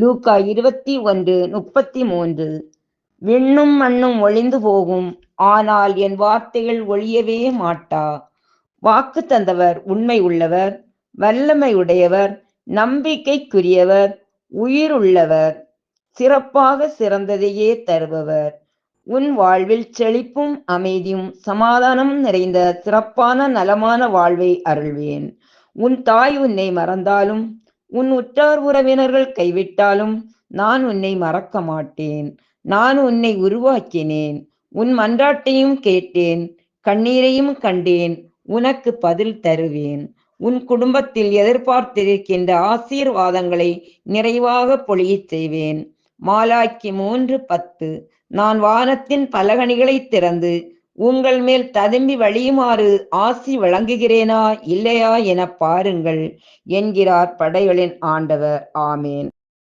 லூக்கா இருபத்தி ஒன்று முப்பத்தி மூன்று. விண்ணும் மண்ணும் ஒளிந்து போகும். ஆனால் என் வார்த்தைகள் ஒழியவே மாட்டா. வாக்கு தந்தவர் உண்மை உள்ளவர் வல்லமை உடையவர் நம்பிக்கைக்குரியவர் உயிருள்ளவர் சிறப்பாக சிறந்ததையே தருபவர். உன் வாழ்வில் செழிப்பும் அமைதியும் சமாதானம் நிறைந்த சிறப்பான நலமான வாழ்வை அருள்வேன். உன் தாய் உன்னை மறந்தாலும் உன் உற்றார் உறவினர்கள் கைவிட்டாலும் நான் உன்னை மறக்க மாட்டேன். நான் உன்னை உருவாக்கினேன். உன் மன்றாட்டையும் கேட்டேன். கண்ணீரையும் கண்டேன். உனக்கு பதில் தருவேன். உன் குடும்பத்தில் எதிர்பார்த்திருக்கின்ற ஆசீர்வாதங்களை நிறைவாக பொழியச் செய்வேன். மாலாக்கி மூன்று பத்து. நான் வானத்தின் பலகணிகளை திறந்து உங்கள் மேல் ததும்பி வழியுமாறு ஆசி வழங்குகிறேனா இல்லையா என பாருங்கள் என்கிறார் படைகளின் ஆண்டவர். ஆமேன்.